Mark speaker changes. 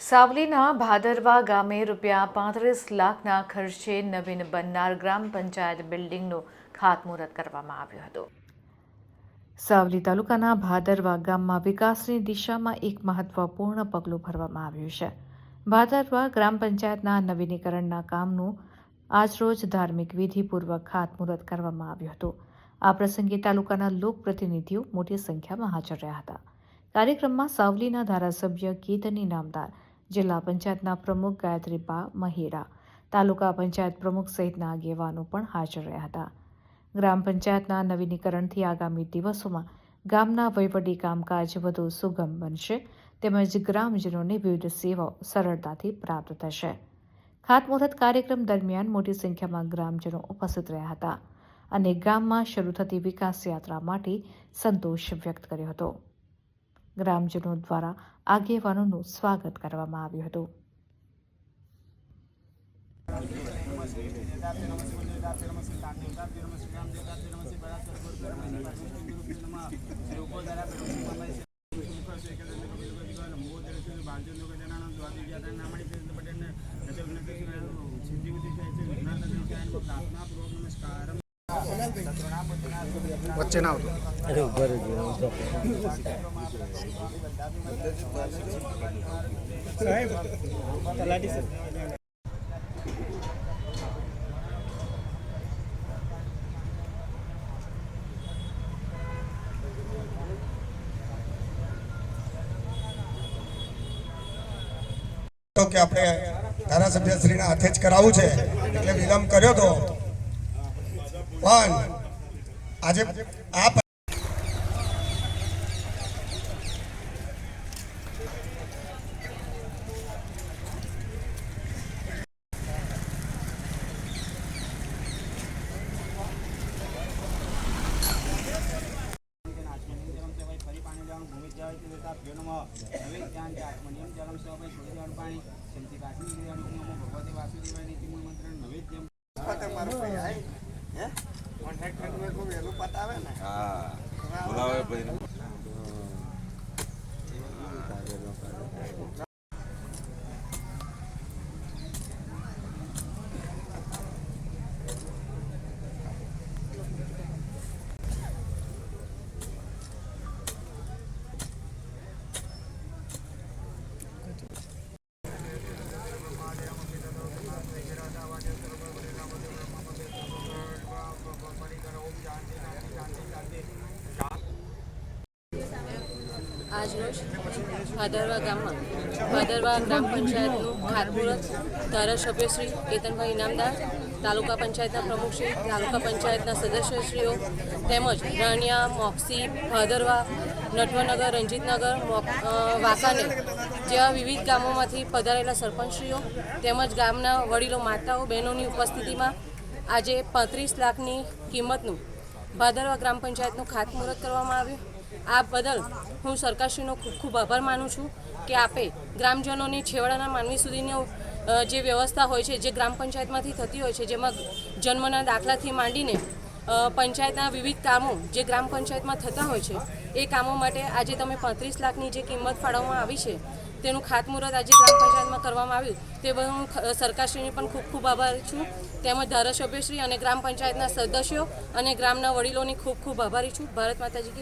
Speaker 1: સાવલીના ભાદરવા ગામે રૂપિયા પાંત્રીસ લાખના ખર્ચે નવીન બનનાર ગ્રામ પંચાયત બિલ્ડિંગનું ખાતમુહૂર્ત કરવામાં આવ્યું હતું. સાવલી તાલુકાના ભાદરવા ગામમાં વિકાસની દિશામાં એક મહત્વપૂર્ણ પગલું ભરવામાં આવ્યું છે. ભાદરવા ગ્રામ પંચાયતના નવીનીકરણના કામનું આજરોજ ધાર્મિક વિધિપૂર્વક ખાતમુહૂર્ત કરવામાં આવ્યું હતું. આ પ્રસંગે તાલુકાના લોકપ્રતિનિધિઓ મોટી સંખ્યામાં હાજર રહ્યા હતા. કાર્યક્રમમાં સાવલીના ધારાસભ્ય કેતની નામદાર જિલ્લા પંચાયતના પ્રમુખ ગાયત્રીબા મહેરા, તાલુકા પંચાયત પ્રમુખ સહિતના આગેવાનો પણ હાજર રહ્યા હતા. ગ્રામ પંચાયતના નવીનીકરણથી આગામી દિવસોમાં ગામના વહીવટી કામકાજ વધુ સુગમ બનશે, તેમજ ગ્રામજનોને વિવિધ સેવાઓ સરળતાથી પ્રાપ્ત થશે. ખાતમુહૂર્ત કાર્યક્રમ દરમિયાન મોટી સંખ્યામાં ગ્રામજનો ઉપસ્થિત રહ્યા હતા અને ગામમાં શરૂ થતી વિકાસ યાત્રા માટે સંતોષ વ્યક્ત કર્યો હતો. ગ્રામજનો દ્વારા આગેવાનોનું સ્વાગત કરવામાં આવ્યું હતું.
Speaker 2: નમસ્કાર
Speaker 3: વચ્ચે ના આવતો.
Speaker 4: અરે ઊભા રહેજો
Speaker 2: સાહેબ તલાટી
Speaker 3: કે આપણે ધારાસભ્યશ્રીના હાથે જ કરાવવું છે. એટલે વિલંબ કર્યો તો પણ આજે આ
Speaker 2: પાણી લેવાનું ભૂમિ જળ દેતા ભ્યોનમઃ હવે જ્ઞાન છે મેં કોઈ વેલું પતાવે ને? હા. બોલાવે શંતિ
Speaker 5: આજરોજ ભાદરવા ગામમાં ભાદરવા ગ્રામ પંચાયતનું ખાતમુહૂર્ત. ધારાસભ્ય શ્રી કેતનભાઈ ઇનામદાર તાલુકા પંચાયતના પ્રમુખશ્રી તાલુકા પંચાયતના સદસ્યશ્રીઓ તેમજ રાણિયા મોક્ષી ભાદરવા નટવનગર રંજીતનગર અ, જેવા વિવિધ ગામોમાંથી પધારેલા સરપંચશ્રીઓ તેમજ ગામના વડીલો માતાઓ બહેનોની ઉપસ્થિતિમાં આજે પાંત્રીસ લાખની કિંમતનું ભાદરવા ગ્રામ પંચાયતનું ખાતમુહૂર્ત કરવામાં આવ્યું. આ બદલ હું સરકારશ્રીનો ખૂબ ખૂબ આભાર માનું છું કે આપે ગ્રામજનોની છેવાડાના માનવી સુધીની જે વ્યવસ્થા હોય છે, જે ગ્રામ પંચાયતમાંથી થતી હોય છે, જેમાં જન્મના દાખલાથી માંડીને પંચાયતના વિવિધ કામો જે ગ્રામ પંચાયતમાં થતા હોય છે, એ કામો માટે આજે તમે પાંત્રીસ લાખની જે કિંમત ફાળવવામાં આવી છે, તેનું ખાતમુહૂર્ત આજે ગ્રામ પંચાયતમાં કરવામાં આવ્યું, તે બદલ હું સરકારશ્રીની પણ ખૂબ ખૂબ આભારી છું. તેમજ ધારાસભ્યશ્રી અને ગ્રામ પંચાયતના સદસ્યો અને ગ્રામના વડીલોની ખૂબ ખૂબ આભારી છું. ભારત માતાજી